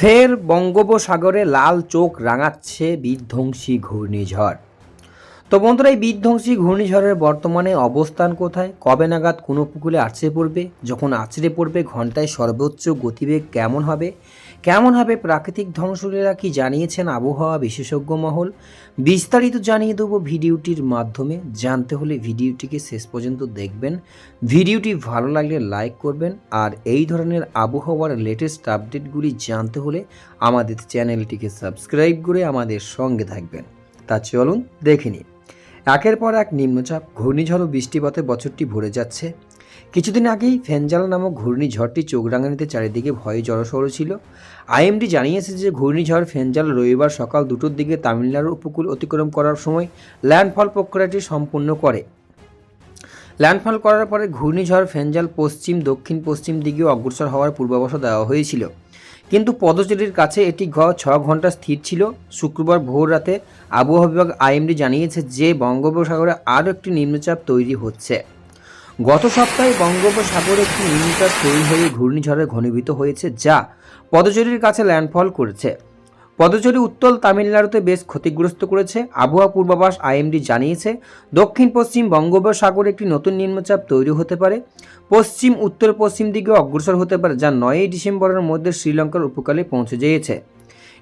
ফের বঙ্গোপসাগরে লাল চোখ রাঙাচ্ছে বিধ্বংসী ঘূর্ণিঝড়। তো বন্ধুরা, এই বিধ্বংসী ঘূর্ণিঝড়ের বর্তমানে অবস্থান কোথায়? কবে নাগাদ কোন উপকূলে আছড়ে পড়বে? যখন আছড়ে পড়বে, ঘন্টায় সর্বোচ্চ গতিবেগ কেমন হবে? কেমন হবে প্রাকৃতিক ধ্বংসলীলা কি জানিয়েছেন আবহাওয়া বিশেষজ্ঞ মহল? বিস্তারিত জানিয়ে দেবো ভিডিওটির মাধ্যমে। জানতে হলে ভিডিওটিকে শেষ পর্যন্ত দেখবেন। ভিডিওটি ভালো লাগলে লাইক করবেন। আর এই ধরনের আবহাওয়ার লেটেস্ট আপডেটগুলি জানতে হলে আমাদের চ্যানেলটিকে সাবস্ক্রাইব করে আমাদের সঙ্গে থাকবেন। তা চলুন দেখে নিই। একের পর এক নিম্নচাপ, ঘূর্ণিঝড় ও বৃষ্টিপাতে বছরটি ভরে যাচ্ছে। কিছুদিন আগেই ফেঞ্জাল নামক ঘূর্ণিঝড়টি চোখ রাঙানিতে চারিদিকে ভয়ে জড়সড় ছিল। আইএমডি জানিয়েছে যে ঘূর্ণিঝড় ফেঞ্জাল রবিবার সকাল দুটোর দিকে তামিলনাড়ুর উপকূল অতিক্রম করার সময় ল্যান্ডফল প্রক্রিয়াটি সম্পূর্ণ করে। ল্যান্ডফল করার পরে ঘূর্ণিঝড় ফেঞ্জাল পশ্চিম দক্ষিণ পশ্চিম দিকে অগ্রসর হওয়ার পূর্বাভাস দেওয়া হয়েছিল। কিন্তু পদচারীর কাছে এটি ঘ, ছ ঘণ্টা স্থির ছিল। শুক্রবার ভোর রাতে আবহাওয়া বিভাগ আইএমডি জানিয়েছে যে বঙ্গোপসাগরে আরও একটি নিম্নচাপ তৈরি হচ্ছে। গত সপ্তাহে বঙ্গোপসাগরে একটি নিম্নচাপ তৈরি হয়ে ঘূর্ণিঝড়ে ঘনীভূত হয়েছে, যা পদচরীর কাছে ল্যান্ডফল করেছে। পদচরী উত্তল তামিলনাড়ুতে বেশ ক্ষতিগ্রস্ত করেছে। আবহাওয়া পূর্বাভাস আইএমডি জানিয়েছে দক্ষিণ পশ্চিম বঙ্গোপসাগরে একটি নতুন নিম্নচাপ তৈরি হতে পারে। পশ্চিম উত্তর পশ্চিম দিকে অগ্রসর হতে পারে, যা নয়ই ডিসেম্বরের মধ্যে শ্রীলঙ্কার উপকূলে পৌঁছে গিয়েছে।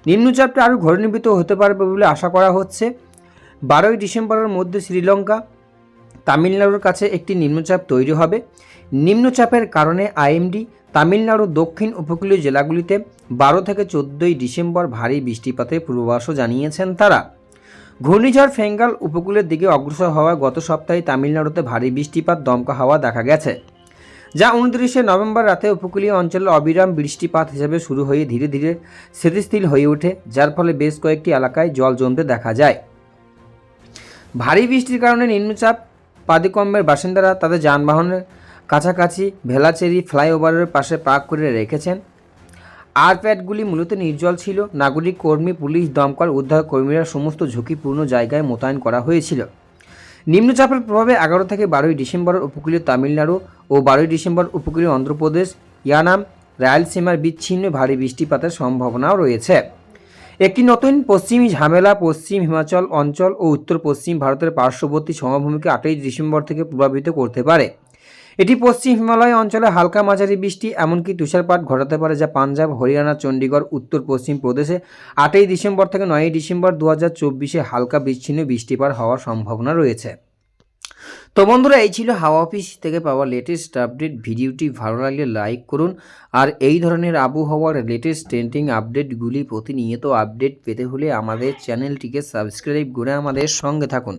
নিম্নচাপটা আরও ঘনীভূত হতে পারবে বলে আশা করা হচ্ছে। বারোই ডিসেম্বরের মধ্যে শ্রীলঙ্কা তামিলনাড়ুর কাছে একটি নিম্নচাপ তৈরি হবে। নিম্নচাপের কারণে আইএমডি তামিলনাড়ুর দক্ষিণ উপকূলীয় জেলাগুলিতে বারো থেকে চোদ্দোই ডিসেম্বর ভারী বৃষ্টিপাতের পূর্বাভাসও জানিয়েছেন তারা। ঘূর্ণিঝড় ফেঙ্গাল উপকূলের দিকে অগ্রসর হওয়া গত সপ্তাহে তামিলনাড়ুতে ভারী বৃষ্টিপাত দমকা হাওয়া দেখা গেছে। যা উনত্রিশে নভেম্বর রাতে উপকূলীয় অঞ্চলে অবিরাম বৃষ্টিপাত হিসেবে শুরু হয়ে ধীরে ধীরে স্থিতিশীল হয়ে ওঠে, যার ফলে বেশ কয়েকটি এলাকায় জল জমতে দেখা যায়। ভারী বৃষ্টির কারণে নিম্নচাপ পাদিকম্বের বাসিন্দারা তাদের যানবাহনের কাছাকাছি ভেলাচেরি ফ্লাইওভারের পাশে পার্ক করে রেখেছেন। আর প্যাডগুলি মূলত নির্জল ছিল। নাগরিক কর্মী, পুলিশ, দমকল, উদ্ধার কর্মীরা সমস্ত ঝুঁকিপূর্ণ জায়গায় মোতায়েন করা হয়েছিল। নিম্নচাপের প্রভাবে এগারো থেকে বারোই ডিসেম্বর উপকূলীয় তামিলনাড়ু ও বারোই ডিসেম্বর উপকূলীয় অন্ধ্রপ্রদেশ, ইয়ানাম, রায়লসীমার বিচ্ছিন্ন ভারী বৃষ্টিপাতের সম্ভাবনাও রয়েছে। একটি নতুন পশ্চিমী ঝামেলা, পশ্চিম হিমাচল অঞ্চল ও উত্তর পশ্চিম ভারতের পার্শ্ববর্তী সমভূমিকে আটই ডিসেম্বর থেকে প্রভাবিত করতে পারে। এটি পশ্চিম হিমালয় অঞ্চলে হালকা মাঝারি বৃষ্টি, এমনকি তুষারপাত ঘটাতে পারে যা পাঞ্জাব, হরিয়ানা, চণ্ডীগড়, উত্তর পশ্চিম প্রদেশে আটই ডিসেম্বর থেকে নয়ই ডিসেম্বর দু হাজার হালকা বিচ্ছিন্ন বৃষ্টিপাত হওয়ার সম্ভাবনা রয়েছে। তো বন্ধুরা, এই ছিল হাওয়া অফিস থেকে পাওয়া লেটেস্ট আপডেট ভিডিওটি ভালো লাগলে লাইক করুন। আর এই ধরনের আবহাওয়ার লেটেস্ট ট্রেন্ডিং আপডেটগুলি প্রতিনিয়ত আপডেট পেতে হলে আমাদের চ্যানেলটিকে সাবস্ক্রাইব করে আমাদের সঙ্গে থাকুন।